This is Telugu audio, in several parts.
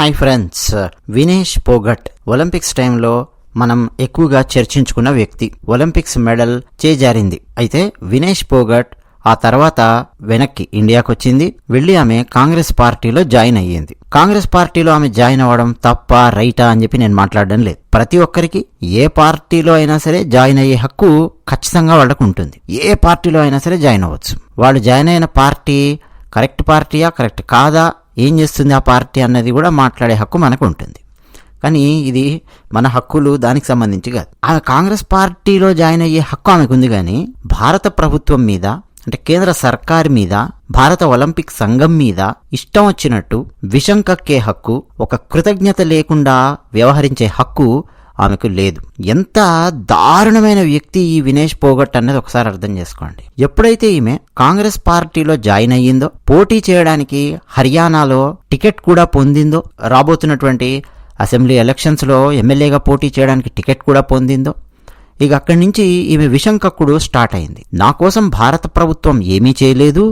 Hi friends. Vinesh Phogat. Olympics టైంలో మనం ఎక్కువగా చర్చించుకున్న వ్యక్తి. ఒలింపిక్స్ మెడల్ చేజారింది. అయితే వినేష్ పోగట్ ఆ తర్వాత వెనక్కి ఇండియాకు వచ్చింది వెళ్ళి ఆమె కాంగ్రెస్ పార్టీలో జాయిన్ అయ్యింది. కాంగ్రెస్ పార్టీలో ఆమె జాయిన్ అవ్వడం తప్ప రైటా అని చెప్పి నేను మాట్లాడడం లేదు. ప్రతి ఒక్కరికి ఏ పార్టీలో అయినా సరే జాయిన్ అయ్యే హక్కు ఖచ్చితంగా వాళ్ళకు ఉంటుంది. ఏ పార్టీలో అయినా సరే జాయిన్ అవ్వచ్చు. వాళ్ళు జాయిన్ అయిన పార్టీ కరెక్ట్ పార్టీయా కరెక్ట్ కాదా ఏం చేస్తుంది ఆ పార్టీ అన్నది కూడా మాట్లాడే హక్కు మనకు ఉంటుంది కానీ ఇది మన హక్కులు దానికి సంబంధించి కాదు. ఆమె కాంగ్రెస్ పార్టీలో జాయిన్ అయ్యే హక్కు ఆమెకు ఉంది కానీ భారత ప్రభుత్వం మీద అంటే కేంద్ర సర్కార్ మీద భారత ఒలింపిక్ సంఘం మీద ఇష్టం వచ్చినట్టు విషం కక్కే హక్కు ఒక కృతజ్ఞత లేకుండా వ్యవహరించే హక్కు ఆమెకు లేదు. ఎంత దారుణమైన వ్యక్తి ఈ వినేష్ పోగట్ అన్నది ఒకసారి అర్థం చేసుకోండి. ఎప్పుడైతే ఈమె కాంగ్రెస్ పార్టీలో జాయిన్ అయ్యిందో పోటీ చేయడానికి హర్యానాలో టికెట్ కూడా పొందిందో రాబోతున్నటువంటి అసెంబ్లీ ఎలక్షన్స్లో ఎమ్మెల్యేగా పోటీ చేయడానికి టికెట్ కూడా పొందిందో ఇక అక్కడి నుంచి ఈమె విషంకక్కుడు స్టార్ట్ అయింది. నా కోసం భారత ప్రభుత్వం ఏమీ చేయలేదు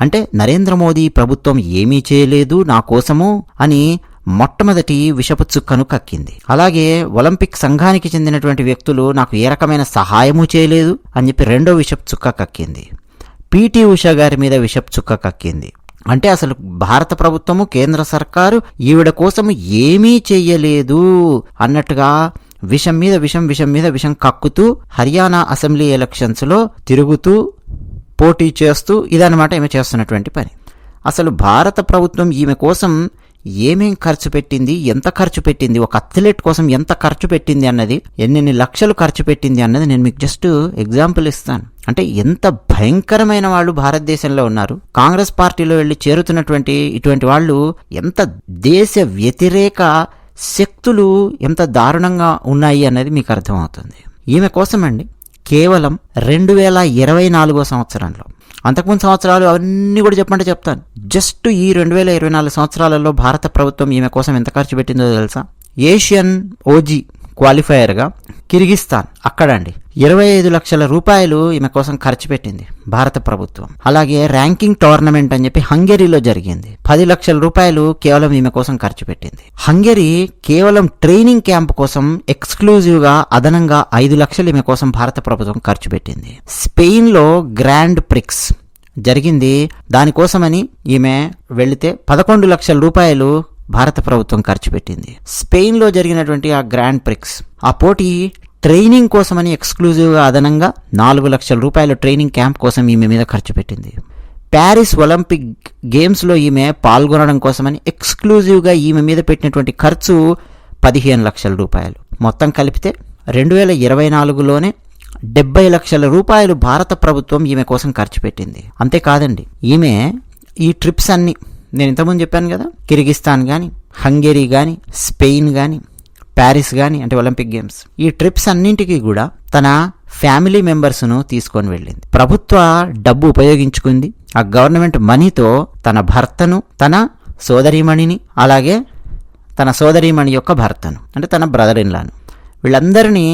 అంటే నరేంద్ర మోదీ ప్రభుత్వం ఏమీ చేయలేదు నా కోసము అని మొట్టమొదటి విషపు చుక్కను కక్కింది అలాగే ఒలింపిక్ సంఘానికి చెందినటువంటి వ్యక్తులు నాకు ఏ రకమైన సహాయము చేయలేదు అని చెప్పి రెండో విషపు చుక్క కక్కింది పీటీ ఉషా గారి మీద విషపు చుక్క కక్కింది అంటే అసలు భారత ప్రభుత్వము కేంద్ర సర్కారు ఈవిడ కోసం ఏమీ చెయ్యలేదు అన్నట్టుగా విషం మీద విషం విషం మీద విషం కక్కుతూ హర్యానా అసెంబ్లీ ఎలక్షన్స్లో తిరుగుతూ పోటీ చేస్తూ ఇదన్నమాట ఈమె చేస్తున్నటువంటి పని. అసలు భారత ప్రభుత్వం ఈమె కోసం ఏమేం ఖర్చు పెట్టింది ఎంత ఖర్చు పెట్టింది ఒక అథ్లెట్ కోసం ఎంత ఖర్చు పెట్టింది అన్నది ఎన్నెన్ని లక్షలు ఖర్చు పెట్టింది అన్నది నేను మీకు జస్ట్ ఎగ్జాంపుల్ ఇస్తాను. అంటే ఎంత భయంకరమైన వాళ్ళు భారతదేశంలో ఉన్నారు. కాంగ్రెస్ పార్టీలో వెళ్ళి చేరుతున్నటువంటి ఇటువంటి వాళ్ళు ఎంత దేశ వ్యతిరేక శక్తులు ఎంత దారుణంగా ఉన్నాయి అనేది మీకు అర్థమవుతుంది. ఈమె కోసమండి కేవలం రెండు వేల ఇరవై నాలుగో సంవత్సరంలో. అంతకుముందు సంవత్సరాలు అవన్నీ కూడా చెప్పమంటే చెప్తాను. జస్ట్ ఈ రెండు వేల ఇరవై నాలుగు సంవత్సరాలలో భారత ప్రభుత్వం ఈమె కోసం ఎంత ఖర్చు పెట్టిందో తెలుసా? ఏషియన్ ఓజీ క్వాలిఫైయర్గా కిర్గిస్తాన్. అక్కడండి. ఇరవై ఐదు లక్షల రూపాయలు ఈమె కోసం ఖర్చు పెట్టింది భారత ప్రభుత్వం. అలాగే ర్యాంకింగ్ టోర్నమెంట్ అని చెప్పి హంగేరీలో జరిగింది. పది లక్షల రూపాయలు కేవలం ఈమె కోసం ఖర్చు పెట్టింది. హంగేరీ కేవలం ట్రైనింగ్ క్యాంప్ కోసం ఎక్స్క్లూజివ్గా అదనంగా ఐదు లక్షలు ఈమె కోసం భారత ప్రభుత్వం ఖర్చు పెట్టింది. స్పెయిన్లో గ్రాండ్ ప్రిక్స్ జరిగింది. దానికోసమని ఈమె వెళితే పదకొండు లక్షల రూపాయలు భారత ప్రభుత్వం ఖర్చు పెట్టింది. స్పెయిన్లో జరిగినటువంటి ఆ గ్రాండ్ ప్రిక్స్ ఆ పోటీ ట్రైనింగ్ కోసమని ఎక్స్క్లూజివ్గా అదనంగా నాలుగు లక్షల రూపాయల ట్రైనింగ్ క్యాంప్ కోసం ఈమె మీద ఖర్చు పెట్టింది. ప్యారిస్ ఒలింపిక్ గేమ్స్లో ఈమె పాల్గొనడం కోసమని ఎక్స్క్లూజివ్గా ఈమె మీద పెట్టినటువంటి ఖర్చు పదిహేను లక్షల రూపాయలు. మొత్తం కలిపితే రెండు వేల ఇరవై నాలుగులోనే డెబ్బై లక్షల రూపాయలు భారత ప్రభుత్వం ఈమె కోసం ఖర్చు పెట్టింది. అంతేకాదండి ఈమె ఈ ట్రిప్స్ అన్ని నేను ఇంతకుముందు చెప్పాను కదా కిర్గిస్తాన్ కానీ హంగేరీ కానీ స్పెయిన్ కానీ ప్యారిస్ కానీ అంటే ఒలింపిక్ గేమ్స్. ఈ ట్రిప్స్ అన్నింటికి కూడా తన ఫ్యామిలీ మెంబర్స్ను తీసుకొని వెళ్ళింది. ప్రభుత్వ డబ్బు ఉపయోగించుకుంది. ఆ గవర్నమెంట్ మనీతో తన భర్తను తన సోదరీమణిని అలాగే తన సోదరీమణి యొక్క భర్తను అంటే తన బ్రదర్ ఇన్లాను వీళ్ళందరినీ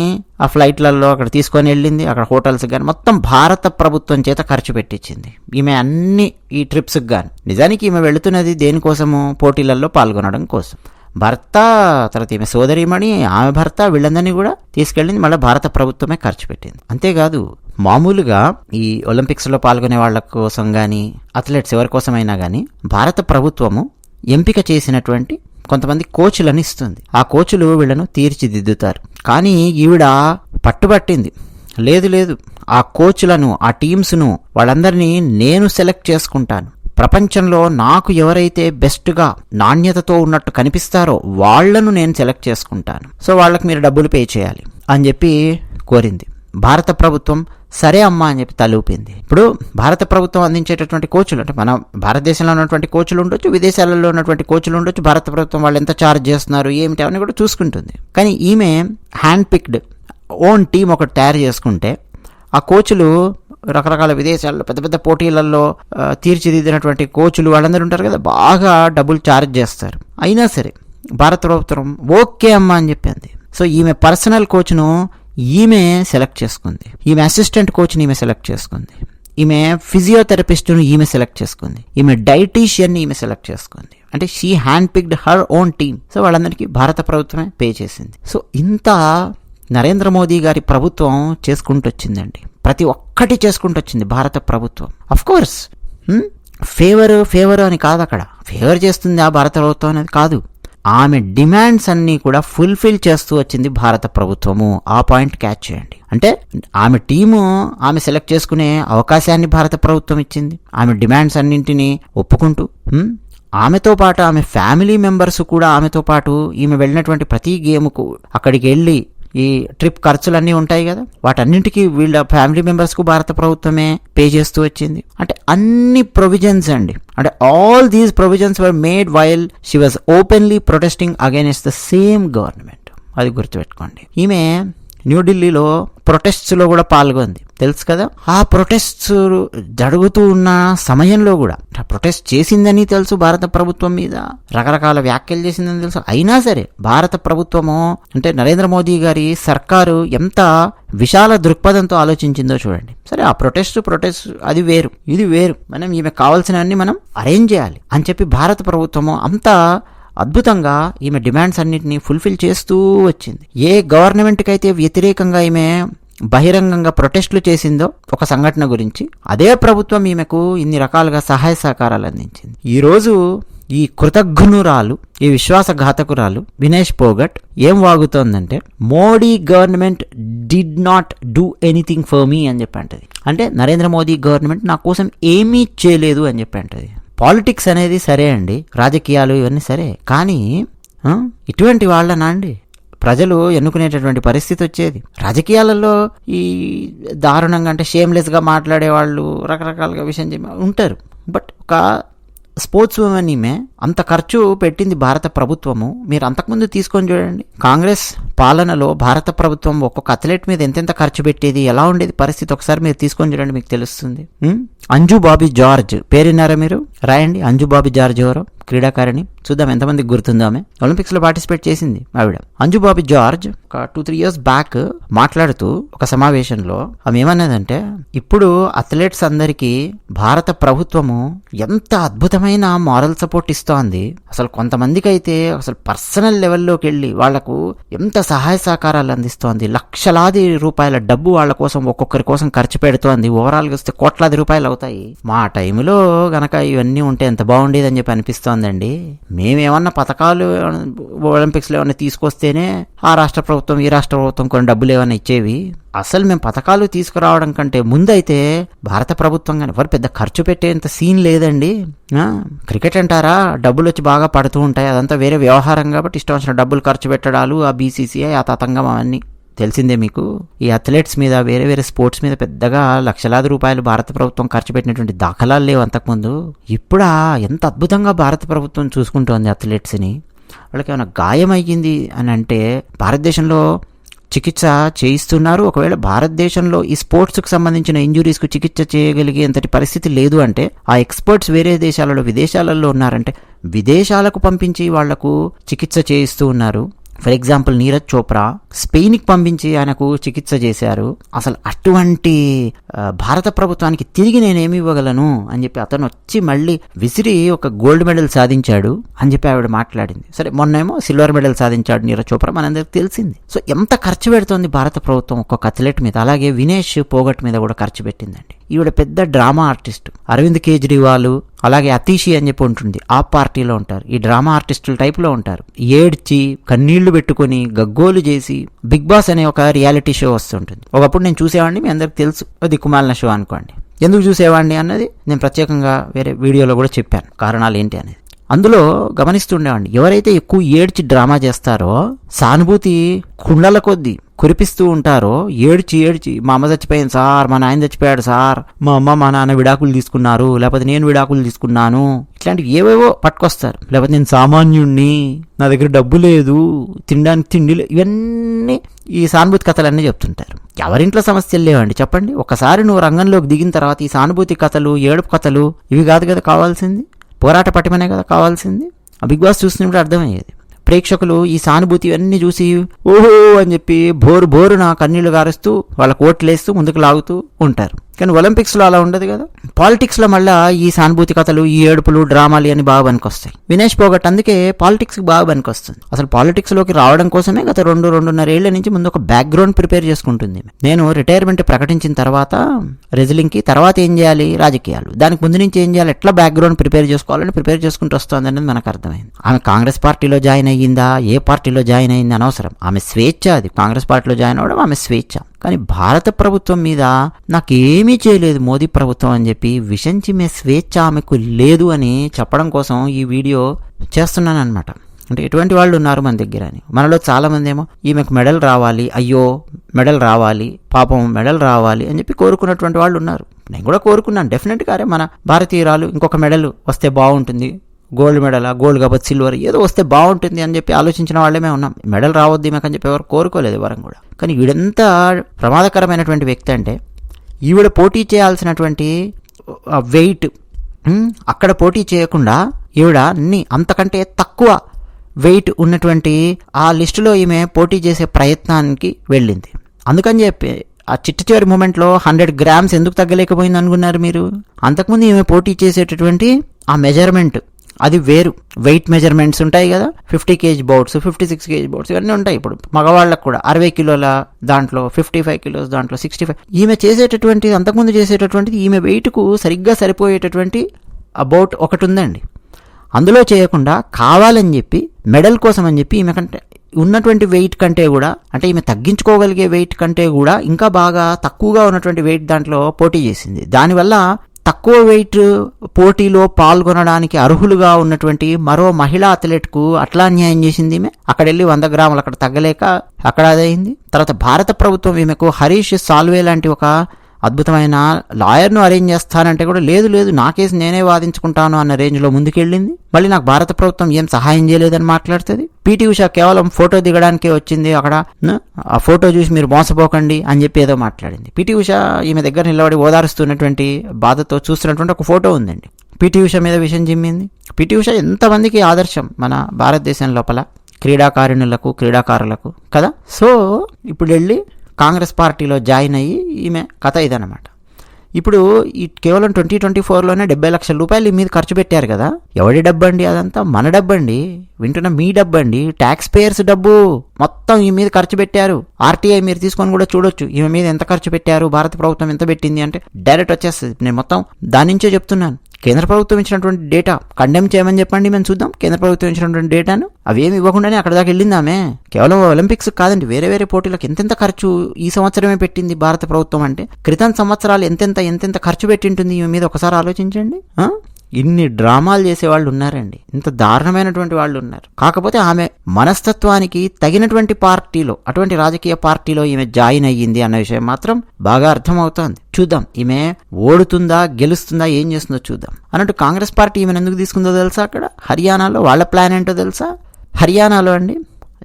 ఆ ఫ్లైట్లలో అక్కడ తీసుకొని వెళ్ళింది. అక్కడ హోటల్స్ కానీ మొత్తం భారత ప్రభుత్వం చేత ఖర్చు పెట్టించింది. ఈమె అన్ని ఈ ట్రిప్స్కి కానీ నిజానికి ఈమె వెళుతున్నది దేనికోసము? పోటీలలో పాల్గొనడం కోసం. భర్త తర్వాత ఈమె సోదరిమణి ఆమె భర్త వీళ్ళందరినీ కూడా తీసుకెళ్ళింది. మళ్ళీ భారత ప్రభుత్వమే ఖర్చు పెట్టింది. అంతేకాదు మామూలుగా ఈ ఒలింపిక్స్లో పాల్గొనే వాళ్ళ కోసం కానీ అథ్లెట్స్ ఎవరి కోసమైనా కానీ భారత ప్రభుత్వము ఎంపిక చేసినటువంటి కొంతమంది కోచ్లను ఇస్తుంది. ఆ కోచ్లు వీళ్ళను తీర్చిదిద్దుతారు. కానీ ఈవిడ పట్టుబట్టింది. లేదు లేదు ఆ కోచ్లను ఆ టీమ్స్ను వాళ్ళందరినీ నేను సెలెక్ట్ చేసుకుంటాను. ప్రపంచంలో నాకు ఎవరైతే బెస్ట్గా నాణ్యతతో ఉన్నట్టు కనిపిస్తారో వాళ్ళను నేను సెలెక్ట్ చేసుకుంటాను. సో వాళ్ళకి మీరు డబ్బులు పే చేయాలి అని చెప్పి కోరింది. భారత ప్రభుత్వం సరే అమ్మా అని చెప్పి తలూపింది. ఇప్పుడు భారత ప్రభుత్వం అందించేటటువంటి కోచ్లు అంటే మన భారతదేశంలో ఉన్నటువంటి కోచ్లు ఉండొచ్చు విదేశాలలో ఉన్నటువంటి కోచ్లు ఉండొచ్చు భారత ప్రభుత్వం వాళ్ళు ఎంత ఛార్జ్ చేస్తున్నారు ఏమిటి అవన్నీ కూడా చూసుకుంటుంది. కానీ ఈమె హ్యాండ్ పిక్డ్ ఓన్ టీం ఒకటి తయారు చేసుకుంటే ఆ కోచ్లు రకరకాల విదేశాల్లో పెద్ద పెద్ద పోటీలలో తీర్చిదిద్దినటువంటి కోచ్లు వాళ్ళందరూ ఉంటారు కదా బాగా డబ్బులు ఛార్జ్ చేస్తారు. అయినా సరే భారత ప్రభుత్వం ఓకే అమ్మా అని చెప్పింది. సో ఈమె పర్సనల్ కోచ్ను ఈమె సెలెక్ట్ చేసుకుంది. ఈమె అసిస్టెంట్ కోచ్ని ఈమె సెలెక్ట్ చేసుకుంది. ఈమె ఫిజియోథెరపిస్ట్ను ఈమె సెలెక్ట్ చేసుకుంది. ఈమె డైటీషియన్ని ఈమె సెలెక్ట్ చేసుకుంది. అంటే she hand picked her own team so వాళ్ళందరికీ భారత ప్రభుత్వమే పే చేసింది. సో ఇంత నరేంద్ర మోదీ గారి ప్రభుత్వం చేసుకుంటూ వచ్చిందండి ప్రతి ఒక్కటి చేసుకుంటూ వచ్చింది భారత ప్రభుత్వం. అఫ్ కోర్స్ ఫేవర్ ఫేవర్ అని కాదు అక్కడ ఫేవర్ చేస్తుంది ఆ భారత ప్రభుత్వం అనేది కాదు. ఆమె డిమాండ్స్ అన్నీ కూడా ఫుల్ఫిల్ చేస్తూ వచ్చింది భారత ప్రభుత్వము. ఆ పాయింట్ క్యాచ్ చేయండి. అంటే ఆమె టీము ఆమె సెలెక్ట్ చేసుకునే అవకాశాన్ని భారత ప్రభుత్వం ఇచ్చింది. ఆమె డిమాండ్స్ అన్నింటినీ ఒప్పుకుంటూ hm? ఆమెతో పాటు ఆమె ఫ్యామిలీ మెంబర్స్ కూడా ఆమెతో పాటు ఈమె వెళ్ళినటువంటి ప్రతి గేమ్కు అక్కడికి వెళ్ళి ఈ ట్రిప్ ఖర్చులన్నీ ఉంటాయి కదా. వాటన్నింటికి వీళ్ళ ఫ్యామిలీ మెంబర్స్కు భారత ప్రభుత్వమే పే చేస్తూ వచ్చింది. అంటే అన్ని ప్రొవిజన్స్ అండి. అంటే all these provisions were made while she was openly protesting against the same government అది గుర్తుపెట్టుకోండి. ఈమె న్యూఢిల్లీలో ప్రొటెస్ట్స్లో కూడా పాల్గొంది. తెలుసు కదా? ఆ ప్రొటెస్ట్స్ జరుగుతూ ఉన్న సమయంలో కూడా ప్రొటెస్ట్ చేసిందని తెలుసు భారత ప్రభుత్వం మీద. రకరకాల వ్యాఖ్యలు చేసిందని తెలుసు. అయినా సరే భారత ప్రభుత్వము అంటే నరేంద్ర మోదీ గారి సర్కారు ఎంత విశాల దృక్పథంతో ఆలోచించిందో చూడండి. సరే ఆ ప్రొటెస్ట్ ప్రొటెస్ట్ అది వేరు. ఇది వేరు. మనం ఈమె కావాల్సినవన్నీ మనం అరేంజ్ చేయాలి అని చెప్పి భారత ప్రభుత్వము అంతా అద్భుతంగా ఈమె డిమాండ్స్ అన్నింటినీ ఫుల్ఫిల్ చేస్తూ వచ్చింది. ఏ గవర్నమెంట్కి అయితే వ్యతిరేకంగా ఈమె బహిరంగంగా ప్రొటెస్టులు చేసిందో ఒక సంఘటన గురించి అదే ప్రభుత్వం ఈమెకు ఇన్ని రకాలుగా సహాయ సహకారాలు అందించింది. ఈరోజు ఈ కృతజ్ఞురాలు ఈ విశ్వాసఘాతకురాలు వినేష్ పోగట్ ఏం వాగుతోందంటే Modi government did not do anything for me అని చెప్పి అంటది. అంటే నరేంద్ర మోదీ గవర్నమెంట్ నా కోసం ఏమీ చేయలేదు అని చెప్పి అంటది. పాలిటిక్స్ అనేది సరే అండి రాజకీయాలు ఇవన్నీ సరే కానీ ఇటువంటి వాళ్ళనా అండి? ప్రజలు ఎన్నుకునేటటువంటి పరిస్థితి వచ్చేది. రాజకీయాలలో ఈ దారుణంగా అంటే షేమ్లెస్గా మాట్లాడే వాళ్ళు రకరకాలుగా విషయం చెప్పి ఉంటారు. బట్ ఒక స్పోర్ట్స్ ఉమెన్ ఈమె అంత ఖర్చు పెట్టింది భారత ప్రభుత్వము. మీరు అంతకుముందు తీసుకొని చూడండి. కాంగ్రెస్ పాలనలో భారత ప్రభుత్వం ఒక్కొక్క అథ్లెట్ మీద ఎంతెంత ఖర్చు పెట్టేది ఎలా ఉండేది పరిస్థితి ఒకసారి మీరు తీసుకొని చూడండి మీకు తెలుస్తుంది. అంజు బాబీ జార్జ్. పేరున్నారా మీరు? రాయండి. అంజు బాబీ జార్జ్ ఎవరో? క్రీడాకారిణి. చూద్దాం ఎంతమంది గుర్తుందో ఆమె. ఒలింపిక్స్లో పార్టిసిపేట్ చేసింది ఆవిడ. అంజు బాబీ జార్జ్ ఒక టూ త్రీ ఇయర్స్ బ్యాక్ మాట్లాడుతూ ఒక సమావేశంలో ఆమె ఏమన్నదంటే ఇప్పుడు అథ్లెట్స్ అందరికీ భారత ప్రభుత్వము ఎంత అద్భుతమైన మారల్ సపోర్ట్ ఇస్తుంది. అసలు కొంతమందికి అయితే అసలు పర్సనల్ లెవెల్లోకి వెళ్ళి వాళ్ళకు ఎంత సహాయ సహకారాలు అందిస్తోంది. లక్షలాది రూపాయల డబ్బు వాళ్ళ కోసం ఒక్కొక్కరి కోసం ఖర్చు పెడుతోంది. ఓవరాల్గా వస్తే కోట్లాది రూపాయలు అవుతాయి. మా టైంలో గనక ఇవన్నీ ఉంటే ఎంత బాగుండేదని చెప్పి అనిపిస్తోందండి. మేమేమన్నా పథకాలు ఒలింపిక్స్లో ఏమన్నా తీసుకొస్తేనే ఆ రాష్ట్ర ప్రభుత్వం ఈ రాష్ట్ర ప్రభుత్వం కొన్ని డబ్బులు ఏమైనా ఇచ్చేవి. అసలు మేము పథకాలు తీసుకురావడం కంటే ముందైతే భారత ప్రభుత్వం కానీ ఎవరు పెద్ద ఖర్చు పెట్టేంత సీన్ లేదండి. క్రికెట్ అంటారా? డబ్బులు వచ్చి బాగా పడుతూ ఉంటాయి. అదంతా వేరే వ్యవహారం కాబట్టి ఇష్టం వచ్చిన డబ్బులు ఖర్చు పెట్టడాలు ఆ బీసీసీఐ ఆ తతంగం అవన్నీ. తెలిసిందే మీకు? ఈ అథ్లెట్స్ మీద వేరే వేరే స్పోర్ట్స్ మీద పెద్దగా లక్షలాది రూపాయలు భారత ప్రభుత్వం ఖర్చు పెట్టినటువంటి దాఖలాలు లేవు అంతకుముందు. ఇప్పుడా ఎంత అద్భుతంగా భారత ప్రభుత్వం చూసుకుంటోంది అథ్లెట్స్ని. వాళ్ళకి ఏమైనా గాయం అయ్యింది అని అంటే భారతదేశంలో చికిత్స చేయిస్తున్నారు. ఒకవేళ భారతదేశంలో ఈ స్పోర్ట్స్కు సంబంధించిన ఇంజురీస్కు చికిత్స చేయగలిగేంతటి పరిస్థితి లేదు అంటే ఆ ఎక్స్పర్ట్స్ వేరే దేశాలలో విదేశాలలో ఉన్నారంటే విదేశాలకు పంపించి వాళ్ళకు చికిత్స చేయిస్తూ ఉన్నారు. ఫర్ ఎగ్జాంపుల్ నీరజ్ చోప్రా స్పెయిన్కి పంపించి ఆయనకు చికిత్స చేశారు. అసలు అటువంటి భారత ప్రభుత్వానికి తిరిగి నేనేమి ఇవ్వగలను అని చెప్పి అతను వచ్చి మళ్ళీ విసిరి ఒక గోల్డ్ మెడల్ సాధించాడు అని చెప్పి ఆవిడ మాట్లాడింది. సరే మొన్నేమో సిల్వర్ మెడల్ సాధించాడు నీరజ్ చోప్రా మనందరికి తెలిసింది. సో ఎంత ఖర్చు పెడుతోంది భారత ప్రభుత్వం ఒక్కొక్క అథ్లెట్ మీద అలాగే వినేష్ పోగట్ మీద కూడా ఖర్చు పెట్టిందండి. ఈవిడ పెద్ద డ్రామా ఆర్టిస్ట్. అరవింద్ కేజ్రీవాల్ అలాగే అతీషి అని చెప్పి ఉంటుంది. ఆ పార్టీలో ఉంటారు. ఈ డ్రామా ఆర్టిస్టుల టైప్లో ఉంటారు. ఏడ్చి కన్నీళ్ళు పెట్టుకొని గగ్గోలు చేసి బిగ్ బాస్ అనే ఒక రియాలిటీ షో వస్తుంటుంది. ఒకప్పుడు నేను చూసేవాడిని మీ అందరికి తెలుసు. అది దిక్కుమాలిన షో అనుకోండి. ఎందుకు చూసేవాడిని అన్నది నేను ప్రత్యేకంగా వేరే వీడియోలో కూడా చెప్పాను. కారణాలు ఏంటి అనేది. అందులో గమనిస్తుండేవాడిని ఎవరైతే ఎక్కువ ఏడ్చి డ్రామా చేస్తారో సానుభూతి కుండల కొద్దీ కురిపిస్తూ ఉంటారో ఏడ్చి ఏడ్చి మా అమ్మ చచ్చిపోయింది సార్ మా నాయన చచ్చిపోయాడు సార్ మా అమ్మ మా నాన్న విడాకులు తీసుకున్నారు లేకపోతే నేను విడాకులు తీసుకున్నాను. ఇట్లాంటివి ఏవేవో పట్టుకొస్తారు. లేకపోతే నేను సామాన్యుణ్ణి నా దగ్గర డబ్బు లేదు తినడానికి తిండి లేదు ఇవన్నీ ఈ సానుభూతి కథలన్నీ చెప్తుంటారు. ఎవరింట్లో సమస్యలు లేవండి చెప్పండి. ఒకసారి నువ్వు రంగంలోకి దిగిన తర్వాత ఈ సానుభూతి కథలు ఏడుపు కథలు ఇవి కాదు కదా కావాల్సింది? పోరాట పటిమనే కదా కావాల్సింది? ఆ బిగ్ బాస్ చూసినప్పుడు అర్థమయ్యేది. ప్రేక్షకులు ఈ సానుభూతి అన్నీ చూసి ఓహో అని చెప్పి బోరు బోరున కన్నీళ్ళు గారుస్తూ వాళ్ళ కోట్లేస్తూ ముందుకు లాగుతూ ఉంటారు. కానీ ఒలింపిక్స్లో అలా ఉండదు కదా. పాలిటిక్స్లో మళ్ళీ ఈ సానుభూతి కథలు ఈ ఏడుపులు డ్రామాలు అని బాగా పనికొస్తాయి. వినేష్ పోగట్ అందుకే పాలిటిక్స్కి బాగా పనికొస్తుంది. అసలు పాలిటిక్స్లోకి రావడం కోసమే గత రెండు రెండున్నర ఏళ్ళ నుంచి ముందు ఒక బ్యాక్గ్రౌండ్ ప్రిపేర్ చేసుకుంటుంది నేను రిటైర్మెంట్ ప్రకటించిన తర్వాత రెజిలింగ్కి తర్వాత ఏం చేయాలి? రాజకీయాలు. దానికి ముందు నుంచి ఏం చేయాలి? ఎట్లా బ్యాక్గ్రౌండ్ ప్రిపేర్ చేసుకోవాలని ప్రిపేర్ చేసుకుంటూ వస్తుంది అనేది మనకు అర్థమైంది. ఆమె కాంగ్రెస్ పార్టీలో జాయిన్ అయ్యిందా? ఏ పార్టీలో జాయిన్ అయ్యింది అనవసరం. ఆమె స్వేచ్ఛ అది. కాంగ్రెస్ పార్టీలో జాయిన్ అవ్వడం ఆమె స్వేచ్ఛ. కానీ భారత ప్రభుత్వం మీద ఏమీ చేయలేదు మోదీ ప్రభుత్వం అని చెప్పి విషం చిమ్మే స్వేచ్ఛ ఆమెకు లేదు అని చెప్పడం కోసం ఈ వీడియో చేస్తున్నాను అనమాట అంటే ఎటువంటి వాళ్ళు ఉన్నారు మన దగ్గర అని. మనలో చాలామంది ఏమో ఈమెకు మెడల్ రావాలి అయ్యో మెడల్ రావాలి పాపం మెడల్ రావాలి అని చెప్పి కోరుకున్నటువంటి వాళ్ళు ఉన్నారు. నేను కూడా కోరుకున్నాను డెఫినెట్గా అరే మన భారతీయురాలు ఇంకొక మెడల్ వస్తే బాగుంటుంది. గోల్డ్ మెడల్ గోల్డ్ కాబట్టి సిల్వర్ ఏదో వస్తే బాగుంటుంది అని చెప్పి ఆలోచించిన వాళ్ళమే ఉన్నాం. మెడల్ రావద్దు ఈమెకని చెప్పి ఎవరు కోరుకోలేదు ఎవరం కూడా. కానీ వీడంతా ప్రమాదకరమైనటువంటి వ్యక్తి అంటే ఈవిడ పోటీ చేయాల్సినటువంటి వెయిట్ అక్కడ పోటీ చేయకుండా ఈవిడ అన్ని అంతకంటే తక్కువ వెయిట్ ఉన్నటువంటి ఆ లిస్టులో ఈమె పోటీ చేసే ప్రయత్నానికి వెళ్ళింది. అందుకని చెప్పి ఆ చిట్ట చివరి మూమెంట్లో హండ్రెడ్ గ్రామ్స్ ఎందుకు తగ్గలేకపోయింది అనుకున్నారు మీరు? అంతకుముందు ఈమె పోటీ చేసేటటువంటి ఆ మెజర్మెంట్ అది వేరు. వెయిట్ మెజర్మెంట్స్ ఉంటాయి కదా. Fifty KG bouts fifty six KG bouts ఇవన్నీ ఉంటాయి ఇప్పుడు. మగవాళ్ళకు కూడా అరవై కిలోల దాంట్లో ఫిఫ్టీ ఫైవ్ కిలోస్ దాంట్లో సిక్స్టీ ఫైవ్ ఈమె చేసేటటువంటిది అంతకుముందు చేసేటటువంటిది ఈమె వెయిట్కు సరిగ్గా సరిపోయేటటువంటి ఆ బౌట్ ఒకటి ఉందండి. అందులో చేయకుండా కావాలని చెప్పి మెడల్ కోసం అని చెప్పి ఈమె కంటే ఉన్నటువంటి వెయిట్ కంటే కూడా అంటే ఈమె తగ్గించుకోగలిగే వెయిట్ కంటే కూడా ఇంకా బాగా తక్కువగా ఉన్నటువంటి వెయిట్ దాంట్లో పోటీ చేసింది. దానివల్ల తక్కువ వెయిట్ పోటీలో పాల్గొనడానికి అర్హులుగా ఉన్నటువంటి మరో మహిళా అథ్లెట్కు అట్లా అన్యాయం చేసింది ఈమె. అక్కడ వెళ్ళి వంద గ్రాములు అక్కడ తగ్గలేక అక్కడ అదైంది తర్వాత భారత ప్రభుత్వం ఈమెకు హరీష్ సాల్వే లాంటి ఒక అద్భుతమైన లాయర్ను అరేంజ్ చేస్తానంటే కూడా లేదు లేదు నా కేసు నేనే వాదించుకుంటాను అన్న రేంజ్లో ముందుకెళ్ళింది. మళ్ళీ నాకు భారత ప్రభుత్వం ఏం సహాయం చేయలేదని మాట్లాడుతుంది. పీటీ ఉషా కేవలం ఫోటో దిగడానికే వచ్చింది అక్కడ. ఆ ఫోటో చూసి మీరు మోసపోకండి అని చెప్పి ఏదో మాట్లాడింది. పీటీ ఉషా ఈమె దగ్గర నిలబడి ఓదారుస్తున్నటువంటి బాధతో చూస్తున్నటువంటి ఒక ఫోటో ఉందండి. పీటీ ఉష మీద విషయం జిమ్మింది పీటీ ఉష ఎంతమందికి ఆదర్శం మన భారతదేశం లోపల? క్రీడాకారిణులకు క్రీడాకారులకు కదా? సో ఇప్పుడు వెళ్ళి కాంగ్రెస్ పార్టీలో జాయిన్ అయ్యి ఈమె కథ ఇదన్నమాట. ఇప్పుడు ఈ కేవలం ట్వంటీ ట్వంటీ ఫోర్లోనే డెబ్బై లక్షల రూపాయలు ఈ మీద ఖర్చు పెట్టారు కదా. ఎవడి డబ్బండి అదంతా? మన డబ్బండి. వింటున్న మీ డబ్బండి. ట్యాక్స్ పేయర్స్ డబ్బు. మొత్తం ఈ మీద ఖర్చు పెట్టారు. ఆర్టీఐ మీరు తీసుకొని కూడా చూడొచ్చు. ఈమె మీద ఎంత ఖర్చు పెట్టారు? భారత ప్రభుత్వం ఎంత పెట్టింది అంటే డైరెక్ట్ వచ్చేస్తుంది. నేను మొత్తం దాని నుంచే చెప్తున్నాను. కేంద్ర ప్రభుత్వం ఇచ్చినటువంటి డేటా కండెమ్ చేయమని చెప్పండి మేము చూద్దాం. కేంద్ర ప్రభుత్వం ఇచ్చినటువంటి డేటాను అవేమి ఇవ్వకుండానే అక్కడ దాకా వెళ్ళిందామే కేవలం ఒలింపిక్స్ కాదండి వేరే వేరే పోటీలకు ఎంతెంత ఖర్చు ఈ సంవత్సరమే పెట్టింది భారత ప్రభుత్వం అంటే? క్రితం సంవత్సరాలు ఎంతెంత ఎంతెంత ఖర్చు పెట్టింటుంది ఈమె మీద ఒకసారి ఆలోచించండి. ఇన్ని డ్రామాలు చేసేవాళ్ళు ఉన్నారండి. ఇంత దారుణమైనటువంటి వాళ్ళు ఉన్నారు. కాకపోతే ఆమె మనస్తత్వానికి తగినటువంటి పార్టీలో అటువంటి రాజకీయ పార్టీలో ఈమె జాయిన్ అయ్యింది అన్న విషయం మాత్రం బాగా అర్థమవుతోంది. చూద్దాం ఈమె ఓడుతుందా గెలుస్తుందా ఏం చేస్తుందో చూద్దాం. అన్నట్టు కాంగ్రెస్ పార్టీ ఈమెను ఎందుకు తీసుకుందో తెలుసా అక్కడ? హర్యానాలో వాళ్ళ ప్లాన్ ఏంటో తెలుసా? హర్యానాలో అండి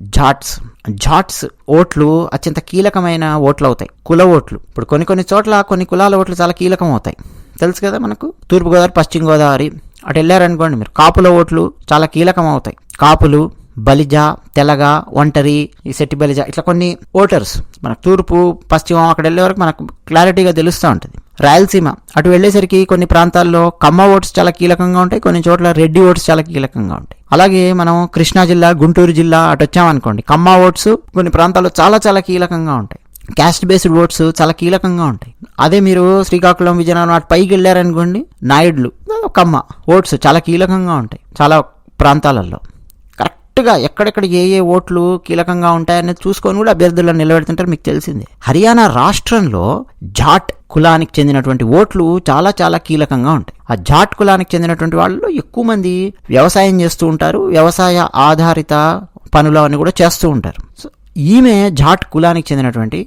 జాట్స్ జాట్స్ ఓట్లు అత్యంత కీలకమైన ఓట్లు అవుతాయి కుల ఓట్లు. ఇప్పుడు కొన్ని కొన్ని చోట్ల కొన్ని కులాల ఓట్లు చాలా కీలకం అవుతాయి తెలుసు కదా మనకు? తూర్పుగోదావరి పశ్చిమ గోదావరి అటు వెళ్ళారనుకోండి మీరు. కాపుల ఓట్లు చాలా కీలకం అవుతాయి కాపులు బలిజ తెలగ ఒంటరి ఈ సెట్టి బలిజ ఇట్లా కొన్ని ఓటర్స్. మనకు తూర్పు పశ్చిమం అక్కడ వెళ్ళే వరకు మనకు క్లారిటీగా తెలుస్తూ ఉంటుంది. రాయలసీమ అటు వెళ్ళేసరికి కొన్ని ప్రాంతాల్లో కమ్మ ఓట్స్ చాలా కీలకంగా ఉంటాయి కొన్ని చోట్ల రెడ్డి ఓట్స్ చాలా కీలకంగా ఉంటాయి. అలాగే మనం కృష్ణా జిల్లా గుంటూరు జిల్లా అటు వచ్చామనుకోండి కమ్మ ఓట్స్ కొన్ని ప్రాంతాల్లో చాలా చాలా కీలకంగా ఉంటాయి. క్యాస్ట్ బేస్డ్ ఓట్స్ చాలా కీలకంగా ఉంటాయి. అదే మీరు శ్రీకాకుళం విజయనగరం అటు పైకి వెళ్ళారనుకోండి నాయుడులు కమ్మ ఓట్స్ చాలా కీలకంగా ఉంటాయి చాలా ప్రాంతాలలో. కరెక్ట్గా ఎక్కడెక్కడ ఏ ఏ ఓట్లు కీలకంగా ఉంటాయనేది చూసుకొని కూడా అభ్యర్థులను నిలబెడుతుంటారు మీకు తెలిసిందే. హర్యానా రాష్ట్రంలో జాట్ కులానికి చెందినటువంటి ఓట్లు చాలా చాలా కీలకంగా ఉంటాయి. ఆ జాట్ కులానికి చెందినటువంటి వాళ్ళు ఎక్కువ మంది వ్యవసాయం చేస్తూ ఉంటారు వ్యవసాయ ఆధారిత పనులు అని కూడా చేస్తూ ఉంటారు. సో ఈమె జాట్ కులానికి చెందినటువంటి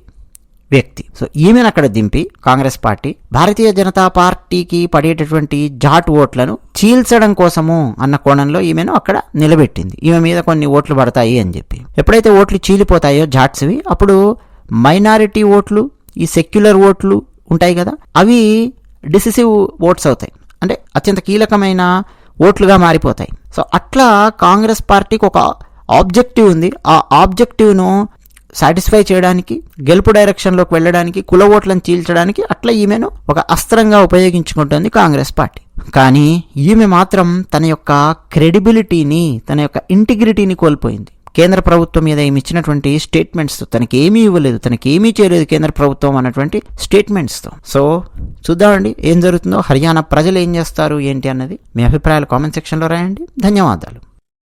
వ్యక్తి. సో ఈమెను అక్కడ దింపి కాంగ్రెస్ పార్టీ భారతీయ జనతా పార్టీకి పడేటటువంటి జాట్ ఓట్లను చీల్చడం కోసము అన్న కోణంలో ఈమెను అక్కడ నిలబెట్టింది. ఈమె మీద కొన్ని ఓట్లు పడతాయి అని చెప్పి. ఎప్పుడైతే ఓట్లు చీలిపోతాయో జాట్స్వి అప్పుడు మైనారిటీ ఓట్లు ఈ సెక్యులర్ ఓట్లు ఉంటాయి కదా అవి డిసిసివ్ ఓట్స్ అవుతాయి. అంటే అత్యంత కీలకమైన ఓట్లుగా మారిపోతాయి. సో అట్లా కాంగ్రెస్ పార్టీకి ఒక ఆబ్జెక్టివ్ ఉంది. ఆ ఆబ్జెక్టివ్ను సాటిస్ఫై చేయడానికి గెలుపు డైరెక్షన్లోకి వెళ్ళడానికి కుల ఓట్లను చీల్చడానికి అట్లా ఈమెను ఒక అస్త్రంగా ఉపయోగించుకుంటుంది కాంగ్రెస్ పార్టీ. కానీ ఈమె మాత్రం తన యొక్క క్రెడిబిలిటీని తన యొక్క ఇంటిగ్రిటీని కోల్పోయింది. కేంద్ర ప్రభుత్వం మీద ఏమి ఇచ్చినటువంటి స్టేట్మెంట్స్తో తనకి ఏమీ ఇవ్వలేదు తనకి ఏమీ చేయలేదు కేంద్ర ప్రభుత్వం అన్నటువంటి స్టేట్మెంట్స్తో. సో చూద్దామండి ఏం జరుగుతుందో. హర్యానా ప్రజలు ఏం చేస్తారు ఏంటి అన్నది మీ అభిప్రాయాలు కామెంట్ సెక్షన్లో రాయండి. ధన్యవాదాలు.